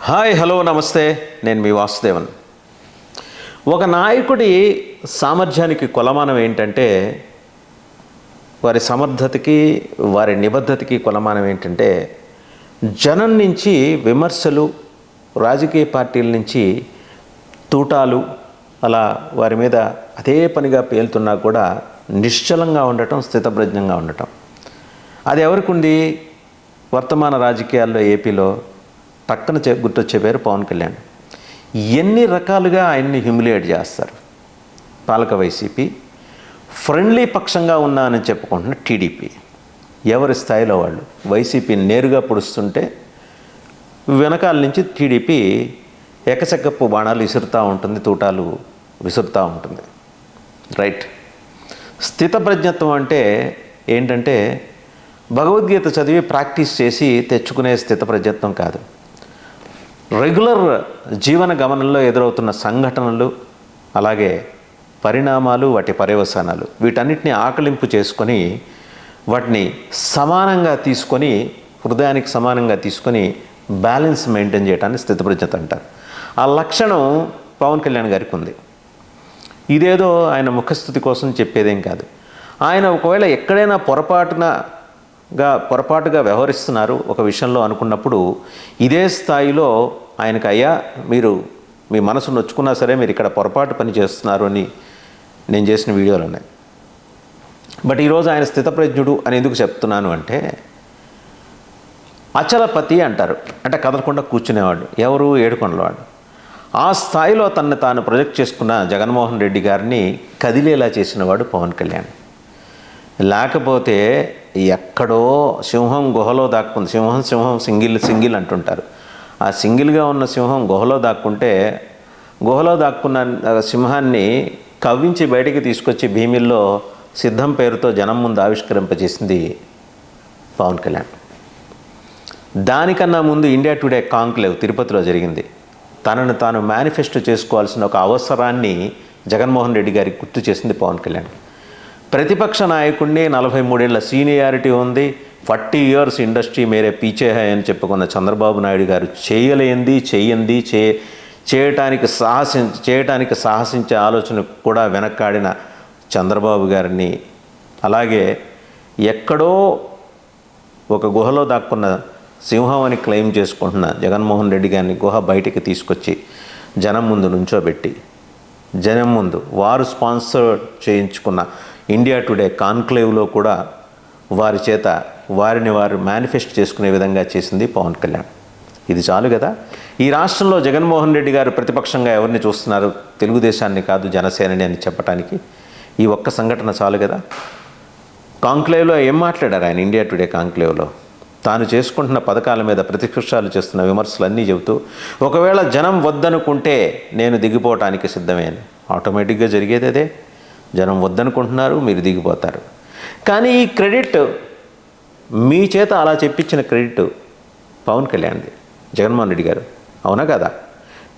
Hi hello నమస్తే. నేను మీ వాసుదేవన్. ఒక నాయకుడి సామర్థ్యానికి కొలమానం ఏంటంటే వారి సమర్థతకి వారి నిబద్ధతకి కొలమానం ఏంటంటే జనం నుంచి విమర్శలు రాజకీయ పార్టీల నుంచి తూటాలు అలా వారి మీద అదే పనిగా పేలుతున్నా కూడా నిశ్చలంగా ఉండటం స్థితప్రజ్ఞంగా ఉండటం. అది ఎవరికి ఉంది? వర్తమాన రాజకీయాల్లో ఏపీలో టక్కన చె గుర్తొచ్చే పేరు పవన్ కళ్యాణ్. ఎన్ని రకాలుగా ఆయన్ని హ్యూమిలియేట్ చేస్తారు? పాలక వైసీపీ ఫ్రెండ్లీ పక్షంగా ఉన్నా అని చెప్పుకుంటున్న టీడీపీ. ఎవరి స్థాయిలో వాళ్ళు? వైసీపీ నేరుగా పొడుస్తుంటే వెనకాల నుంచి టీడీపీ ఎకసెక్కపు బాణాలు విసురుతూ ఉంటుంది తూటాలు విసురుతూ ఉంటుంది. రైట్. స్థితప్రజ్ఞత్వం అంటే ఏంటంటే భగవద్గీత చదివి ప్రాక్టీస్ చేసి తెచ్చుకునే స్థితప్రజ్ఞత్వం కాదు. రెగ్యులర్ జీవన గమనంలో ఎదురవుతున్న సంఘటనలు అలాగే పరిణామాలు వాటి పర్యవసానాలు వీటన్నిటిని ఆకలింపు చేసుకొని వాటిని సమానంగా తీసుకొని హృదయానికి సమానంగా తీసుకొని బ్యాలెన్స్ మెయింటైన్ చేయడానికి స్థితప్రజ్ఞత అంటారు. ఆ లక్షణం పవన్ కళ్యాణ్ గారికి ఉంది. ఇదేదో ఆయన ముఖస్థుతి కోసం చెప్పేదేం కాదు. ఆయన ఒకవేళ ఎక్కడైనా పొరపాటునగా పొరపాటుగా వ్యవహరిస్తున్నారు ఒక విషయంలో అనుకున్నప్పుడు ఇదే స్థాయిలో ఆయనకు అయ్యా మీరు మీ మనసు నొచ్చుకున్నా సరే మీరు ఇక్కడ పొరపాటు పని చేస్తున్నారు అని నేను చేసిన వీడియోలు ఉన్నాయి. బట్ ఈరోజు ఆయన స్థితప్రజ్ఞుడు అని ఎందుకు చెప్తున్నాను అంటే అచలపతి అంటారు. అంటే కదలకుండా కూర్చునేవాడు. ఎవరు? ఏడుకొండలవాడు. ఆ స్థాయిలో తనను తాను ప్రొజెక్ట్ చేసుకున్న జగన్మోహన్ రెడ్డి గారిని కదిలేలా చేసినవాడు పవన్ కళ్యాణ్. లేకపోతే ఎక్కడో సింహం గుహలో దాక్కుంది. సింహం సింహం సింగిల్ సింగిల్ అంటుంటారు. ఆ సింగిల్గా ఉన్న సింహం గుహలో దాక్కుంటే గుహలో దాక్కున్న సింహాన్ని కవ్వించి బయటికి తీసుకొచ్చి భీమిల్లో సిద్ధం పేరుతో జనం ముందు ఆవిష్కరింపజేసింది పవన్ కళ్యాణ్. దానికన్నా ముందు ఇండియా టుడే కాంక్లేవ్ తిరుపతిలో జరిగింది. తనను తాను మేనిఫెస్టో చేసుకోవాల్సిన ఒక అవసరాన్ని జగన్మోహన్ రెడ్డి గారికి గుర్తు చేసింది పవన్ కళ్యాణ్. ప్రతిపక్ష నాయకుడిని నలభై మూడేళ్ళ సీనియారిటీ ఉంది ఫార్టీ ఇయర్స్ ఇండస్ట్రీ మేరే పీచే హై అని చెప్పుకున్న చంద్రబాబు నాయుడు గారు చేయలేంది చేయంది చే చేయటానికి సాహసి చేయటానికి సాహసించే ఆలోచన కూడా వెనక్కాడిన చంద్రబాబు గారిని. అలాగే ఎక్కడో ఒక గుహలో దాక్కున్న సింహం అని క్లెయిమ్ చేసుకుంటున్న జగన్మోహన్ రెడ్డి గారిని గుహ బయటికి తీసుకొచ్చి జనం ముందు నుంచోబెట్టి జనం ముందు వారు స్పాన్సర్ చేయించుకున్న ఇండియా టుడే కాన్క్లేవ్లో కూడా వారి చేత వారిని వారు మేనిఫెస్ట్ చేసుకునే విధంగా చేసింది పవన్ కళ్యాణ్. ఇది చాలు కదా? ఈ రాష్ట్రంలో జగన్మోహన్ రెడ్డి గారు ప్రతిపక్షంగా ఎవరిని చూస్తున్నారు? తెలుగుదేశాన్ని కాదు జనసేనని అని చెప్పడానికి ఈ ఒక్క సంఘటన చాలు కదా? కాంక్లేవ్లో ఏం మాట్లాడారు ఆయన ఇండియా టుడే కాంక్లేవ్లో? తాను చేసుకుంటున్న పథకాల మీద ప్రతిపక్షాలు చేస్తున్న విమర్శలు అన్నీ చెబుతూ ఒకవేళ జనం వద్దనుకుంటే నేను దిగిపోవటానికి సిద్ధమే ఆటోమేటిక్గా జరిగేది అదే. జనం వద్దనుకుంటున్నారు మీరు దిగిపోతారు. కానీ ఈ క్రెడిట్ మీ చేత అలా చెప్పించిన క్రెడిట్ పవన్ కళ్యాణ్ది. జగన్మోహన్ రెడ్డి గారు. అవునా కదా?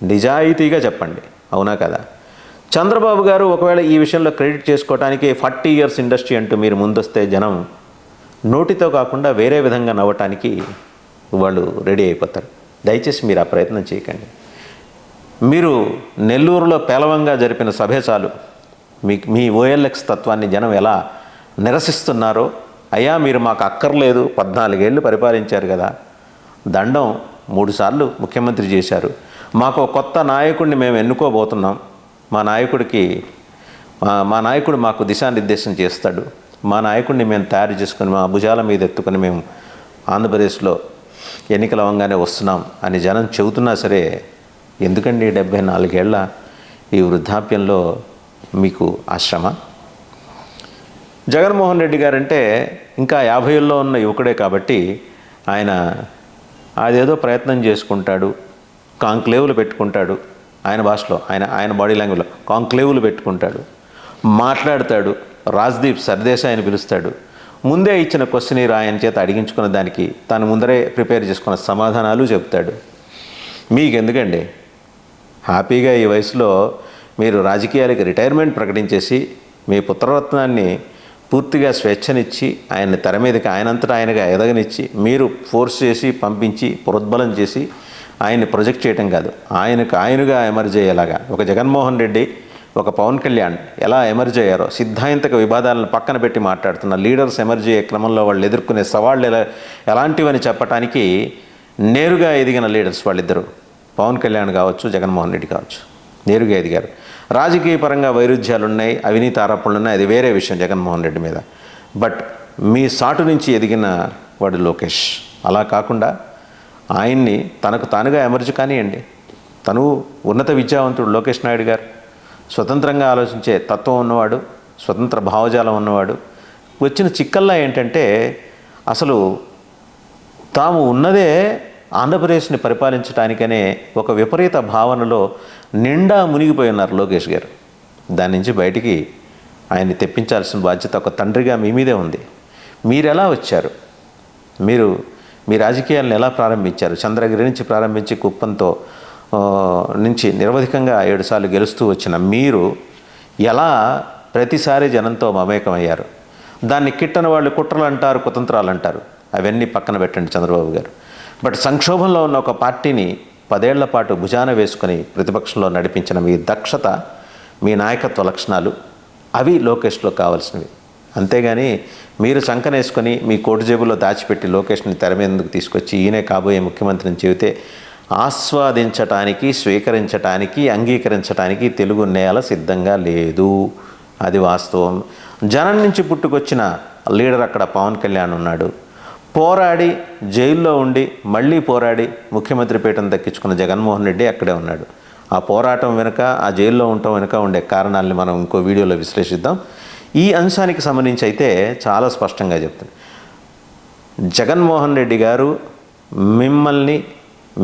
నిజాయితీగా చెప్పండి. అవునా కదా? చంద్రబాబు గారు ఒకవేళ ఈ విషయంలో క్రెడిట్ చేసుకోవడానికి ఫార్టీ ఇయర్స్ ఇండస్ట్రీ అంటూ మీరు ముందొస్తే జనం నోటితో కాకుండా వేరే విధంగా నవ్వటానికి వాళ్ళు రెడీ అయిపోతారు. దయచేసి మీరు ఆ ప్రయత్నం చేయకండి. మీరు నెల్లూరులో పేలవంగా జరిపిన సభే చాలు. మీ మీ ఓఎల్ఎక్స్ తత్వాన్ని జనం ఎలా నిరసిస్తున్నారో అయ్యా మీరు మాకు అక్కర్లేదు. పద్నాలుగేళ్ళు పరిపాలించారు కదా. దండం మూడుసార్లు ముఖ్యమంత్రి చేశారు. మాకు కొత్త నాయకుడిని మేము ఎన్నుకోబోతున్నాం. మా నాయకుడికి మా- మా నాయకుడు మాకు దిశానిర్దేశం చేస్తాడు. మా నాయకుడిని మేము తయారు చేసుకుని మా భుజాల మీద ఎత్తుకొని మేము ఆంధ్రప్రదేశ్లో ఎన్నికలు అవ్వగానే వస్తున్నాం అని జనం చెబుతున్నా సరే ఎందుకండి డెబ్భై నాలుగేళ్ళ ఈ వృద్ధాప్యంలో మీకు ఆశ్రమ? జగన్మోహన్ రెడ్డి గారంటే ఇంకా యాభైల్లో ఉన్న యువకుడే కాబట్టి ఆయన అదేదో ప్రయత్నం చేసుకుంటాడు కాంక్లేవులు పెట్టుకుంటాడు ఆయన భాషలో ఆయన ఆయన బాడీ లాంగ్వేజ్లో కాంక్లేవులు పెట్టుకుంటాడు మాట్లాడతాడు రాజ్దీప్ సర్దేశాయని పిలుస్తాడు. ముందే ఇచ్చిన క్వశ్చన్ ఆయన చేత అడిగించుకున్న దానికి తాను ముందరే ప్రిపేర్ చేసుకున్న సమాధానాలు చెప్తాడు. మీకెందుకండి? హ్యాపీగా ఈ వయసులో మీరు రాజకీయాలకి రిటైర్మెంట్ ప్రకటించేసి మీ పుత్రరత్నాన్ని పూర్తిగా స్వేచ్ఛనిచ్చి ఆయన్ని తెర మీదకి ఆయనంతటా ఆయనగా ఎదగనిచ్చి మీరు ఫోర్స్ చేసి పంపించి ప్రోద్బలం చేసి ఆయన్ని ప్రొజెక్ట్ చేయటం కాదు. ఆయనకు ఆయనగా ఎమర్జ్ అయ్యేలాగా. ఒక జగన్మోహన్ రెడ్డి ఒక పవన్ కళ్యాణ్ ఎలా ఎమర్జ్ అయ్యారో సిద్ధాంతక వివాదాలను పక్కన పెట్టి మాట్లాడుతున్న లీడర్స్ ఎమర్జ్ అయ్యే క్రమంలో వాళ్ళు ఎదుర్కొనే సవాళ్ళు ఎలా ఎలాంటివని చెప్పడానికి నేరుగా ఎదిగిన లీడర్స్ వాళ్ళిద్దరూ. పవన్ కళ్యాణ్ కావచ్చు జగన్మోహన్ రెడ్డి కావచ్చు. నేరుగా ఎదిగారు. రాజకీయ పరంగా వైరుధ్యాలు ఉన్నాయి అవినీతి ఆరోపణలు ఉన్నాయి అది వేరే విషయం జగన్మోహన్ రెడ్డి మీద. బట్ మీ సాటు నుంచి ఎదిగిన వాడు లోకేష్. అలా కాకుండా ఆయన్ని తనకు తానుగా ఎమర్జ్ కానివ్వండి తను ఉన్నత విద్యావంతుడు లోకేష్ నాయుడు గారు. స్వతంత్రంగా ఆలోచించే తత్వం ఉన్నవాడు స్వతంత్ర భావజాలం ఉన్నవాడు. వచ్చిన చిక్కల్లా ఏంటంటే అసలు తాము ఉన్నదే ఆంధ్రప్రదేశ్ని పరిపాలించడానికనే ఒక విపరీత భావనలో నిండా మునిగిపోయి ఉన్నారు లోకేష్ గారు. దాని నుంచి బయటికి ఆయన్ని తెప్పించాల్సిన బాధ్యత ఒక తండ్రిగా మీ మీదే ఉంది. మీరు ఎలా వచ్చారు? మీరు మీ రాజకీయాలను ఎలా ప్రారంభించారు? చంద్రగిరి నుంచి ప్రారంభించి కుప్పంతో నుంచి నిరవధికంగా ఏడుసార్లు గెలుస్తూ వచ్చిన మీరు ఎలా ప్రతిసారి జనంతో మమేకమయ్యారు? దాన్ని కిట్టని వాళ్ళు కుట్రలు అంటారు కుతంత్రాలు అంటారు. అవన్నీ పక్కన పెట్టండి చంద్రబాబు గారు. బట్ సంక్షోభంలో ఉన్న ఒక పార్టీని పదేళ్ళ పాటు భుజాన వేసుకుని ప్రతిపక్షంలో నడిపించిన మీ దక్షత మీ నాయకత్వ లక్షణాలు అవి లోకేష్లో కావాల్సినవి. అంతేగాని మీరు చంకనేసుకొని మీ కోటు జేబులో దాచిపెట్టి లోకేష్ని తెర మీదకు తీసుకొచ్చి ఈయనే కాబోయే ముఖ్యమంత్రిని చెబితే ఆస్వాదించటానికి స్వీకరించటానికి అంగీకరించటానికి తెలుగు నేల సిద్ధంగా లేదు. అది వాస్తవం. జనం నుంచి పుట్టుకొచ్చిన లీడర్ అక్కడ పవన్ కళ్యాణ్ ఉన్నాడు. పోరాడి జైల్లో ఉండి మళ్ళీ పోరాడి ముఖ్యమంత్రి పీఠం దక్కించుకున్న జగన్మోహన్ రెడ్డి అక్కడే ఉన్నాడు. ఆ పోరాటం వెనుక ఆ జైల్లో ఉండటం వెనుక ఉండే కారణాలని మనం ఇంకో వీడియోలో విశ్లేషిద్దాం. ఈ అంశానికి సంబంధించి అయితే చాలా స్పష్టంగా చెప్తుంది జగన్మోహన్ రెడ్డి గారు మిమ్మల్ని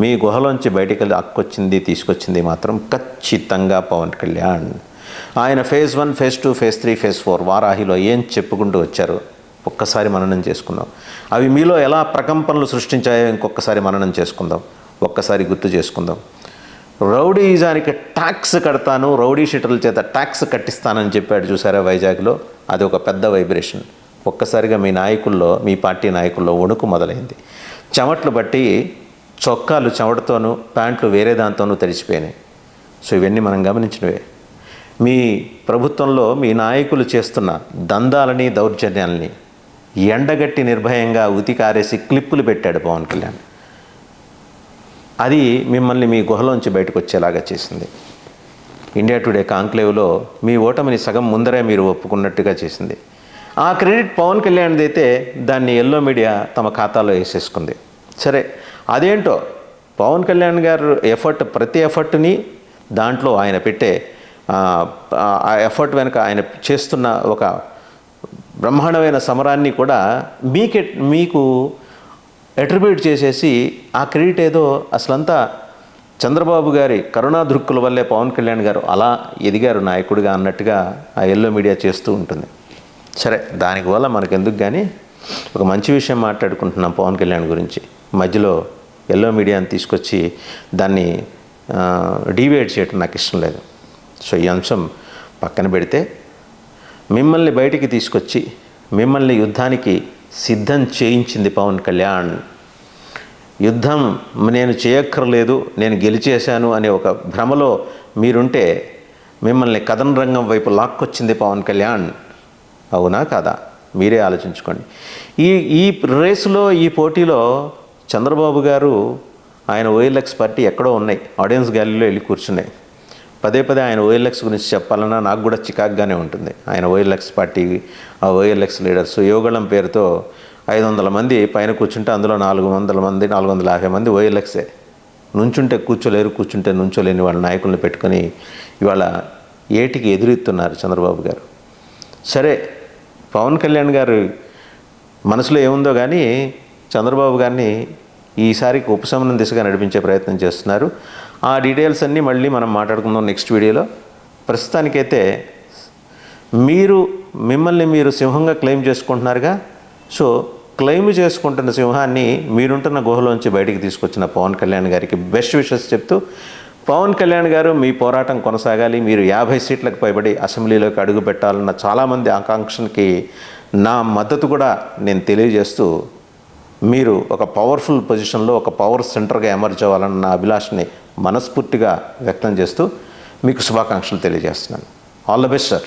మీ గుహలోంచి బయటికి అక్కొచ్చింది తీసుకొచ్చింది మాత్రం ఖచ్చితంగా పవన్ కళ్యాణ్. ఆయన phase one phase two phase three phase four వారాహిలో ఏం చెప్పుకుంటూ వచ్చారు ఒక్కసారి మననం చేసుకుందాం. అవి మీలో ఎలా ప్రకంపనలు సృష్టించాయో ఇంకొకసారి మననం చేసుకుందాం. ఒక్కసారి గుర్తు చేసుకుందాం. రౌడీజానికి ట్యాక్స్ కడతాను రౌడీ షీటర్ల చేత ట్యాక్స్ కట్టిస్తానని చెప్పాడు చూసారా వైజాగ్లో? అది ఒక పెద్ద వైబ్రేషన్. ఒక్కసారిగా మీ నాయకుల్లో మీ పార్టీ నాయకుల్లో వణుకు మొదలైంది. చెమట్లు బట్టి చొక్కాలు చెమటతోనూ ప్యాంట్లు వేరే దాంతోనూ తడిచిపోయినాయి సో ఇవన్నీ మనం గమనించినవే. మీ ప్రభుత్వంలో మీ నాయకులు చేస్తున్న దందాలని దౌర్జన్యాలని ఎండగట్టి నిర్భయంగా ఉతికారేసి క్లిప్పులు పెట్టాడు పవన్ కళ్యాణ్. అది మిమ్మల్ని మీ గుహలోంచి బయటకు వచ్చేలాగా చేసింది. ఇండియా టుడే కాంక్లేవ్లో మీ ఓటమిని సగం ముందరే మీరు ఒప్పుకున్నట్టుగా చేసింది. ఆ క్రెడిట్ పవన్ కళ్యాణ్ది అయితే దాన్ని ఎల్లో మీడియా తమ ఖాతాలో వేసేసుకుంది. సరే అదేంటో? పవన్ కళ్యాణ్ గారు ఎఫర్ట్ ప్రతి ఎఫర్ట్ని దాంట్లో ఆయన పెట్టే ఆ, ఆ ఎఫర్ట్ వెనుక ఆయన చేస్తున్న ఒక బ్రహ్మాండమైన సమరాన్ని కూడా మీకే మీకు అట్రిబ్యూట్ చేసేసి ఆ క్రెడిట్ ఏదో అసలంతా చంద్రబాబు గారి కరుణా దృక్కుల వల్లే పవన్ కళ్యాణ్ గారు అలా ఎదిగారు నాయకుడిగా అన్నట్టుగా ఆ ఎల్లో మీడియా చేస్తూ ఉంటుంది. సరే దానికి వల్ల మనకు ఎందుకు కానీ ఒక మంచి విషయం మాట్లాడుకుంటున్నాం పవన్ కళ్యాణ్ గురించి. మధ్యలో ఎల్లో మీడియాని తీసుకొచ్చి దాన్ని డీవేట్ చేయటం నాకు ఇష్టం లేదు. సో ఈ అంశం పక్కన పెడితే మిమ్మల్ని బయటికి తీసుకొచ్చి మిమ్మల్ని యుద్ధానికి సిద్ధం చేయించింది పవన్ కళ్యాణ్. యుద్ధం నేను చేయక్కర్లేదు నేను గెలిచేశాను అనే ఒక భ్రమలో మీరుంటే మిమ్మల్ని కథన రంగం వైపు లాక్కొచ్చింది పవన్ కళ్యాణ్. అవునా కాదా? మీరే ఆలోచించుకోండి. ఈ ఈ రేసులో ఈ పోటీలో చంద్రబాబు గారు ఆయన ఓఎల్ఎక్స్ పార్టీ ఎక్కడో ఉన్నాయి ఆడియన్స్ గ్యాలరీలో వెళ్ళి కూర్చున్నాయి. పదే పదే ఆయన ఓఎల్ఎక్స్ గురించి చెప్పాలన్నా నాకు కూడా చికాగ్గానే ఉంటుంది. ఆయన ఓఎల్ఎక్స్ పార్టీ ఆ ఓఎల్ఎక్స్ లీడర్స్ యోగళం పేరుతో ఐదు వందల మంది పైన కూర్చుంటే అందులో నాలుగు వందల మంది నాలుగు వందల యాభై మంది ఓఎల్ఎక్సే. నుంచుంటే కూర్చోలేరు కూర్చుంటే నుంచోలేని వాళ్ళ నాయకుల్ని పెట్టుకొని ఇవాళ ఏటికి ఎదురెత్తున్నారు చంద్రబాబు గారు. సరే పవన్ కళ్యాణ్ గారు మనసులో ఏముందో కానీ చంద్రబాబు గారిని ఈసారికి ఉపశమనం దిశగా నడిపించే ప్రయత్నం చేస్తున్నారు. ఆ డీటెయిల్స్ అన్నీ మళ్ళీ మనం మాట్లాడుకుందాం నెక్స్ట్ వీడియోలో. ప్రస్తుతానికైతే మీరు మిమ్మల్ని మీరు సింహంగా క్లెయిమ్ చేసుకుంటున్నారుగా. సో క్లెయిమ్ చేసుకుంటున్న సింహాన్ని మీరుంటున్న గుహలోంచి బయటికి తీసుకొచ్చిన పవన్ కళ్యాణ్ గారికి బెస్ట్ విషెస్ చెప్తూ పవన్ కళ్యాణ్ గారు మీ పోరాటం కొనసాగాలి మీరు యాభై సీట్లకు పైబడి అసెంబ్లీలోకి అడుగు పెట్టాలన్న చాలామంది ఆకాంక్షకి నా మద్దతు కూడా నేను తెలియజేస్తూ మీరు ఒక పవర్ఫుల్ పొజిషన్లో ఒక పవర్ సెంటర్గా ఎమర్జ్ అవ్వాలన్న నా అభిలాషని మనస్ఫూర్తిగా వ్యక్తం చేస్తూ మీకు శుభాకాంక్షలు తెలియజేస్తున్నాను. All the best sir